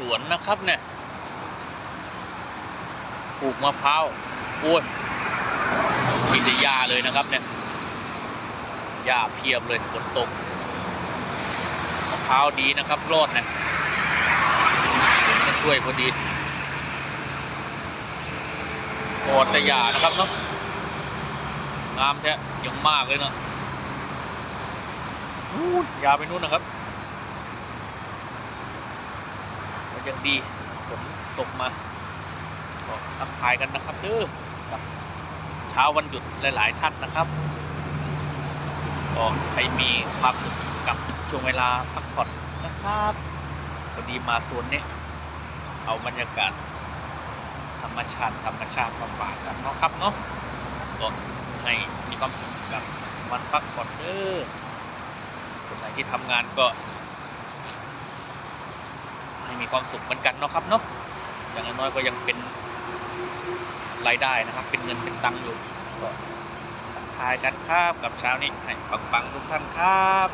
สวนนะครับเนี่ยปลูกมะพร้าวโอ้ยมีแต่หญ้าเลยนะครับเนี่ยหญ้าเพียบเลยฝนตกมะพร้าวดีนะครับรอดนะฝนมาช่วยพอดีโสดแต่หญ้านะครับเนาะงามแท้ยังมากเลยเนาะยาไปนู่นนะครับ ก็ ยังดีฝนตกมาก็ทักทายกันนะครับเด้อกับเช้าวันหยุดหลาย ๆ ท่านนะครับก็ใครมีความสุขกับช่วงเวลาพักผ่อนนะครับพอดีมาโซนนี้เอาบรรยากาศธรรมชาติธรรมชาติมาฝากกันเนาะครับเนาะก็ให้มีความสุขกับวันพักผ่อนเด้อคนไหนที่ทำงานก็ ให้มีความสุขเหมือนกันเนาะครับเนาะอย่างน้อยก็ยังเป็นรายได้นะครับ เป็นเงินเป็นตังค์อยู่ก็ทักทายกันครับกับเช้านี้ให้ปังๆทุกท่านครับ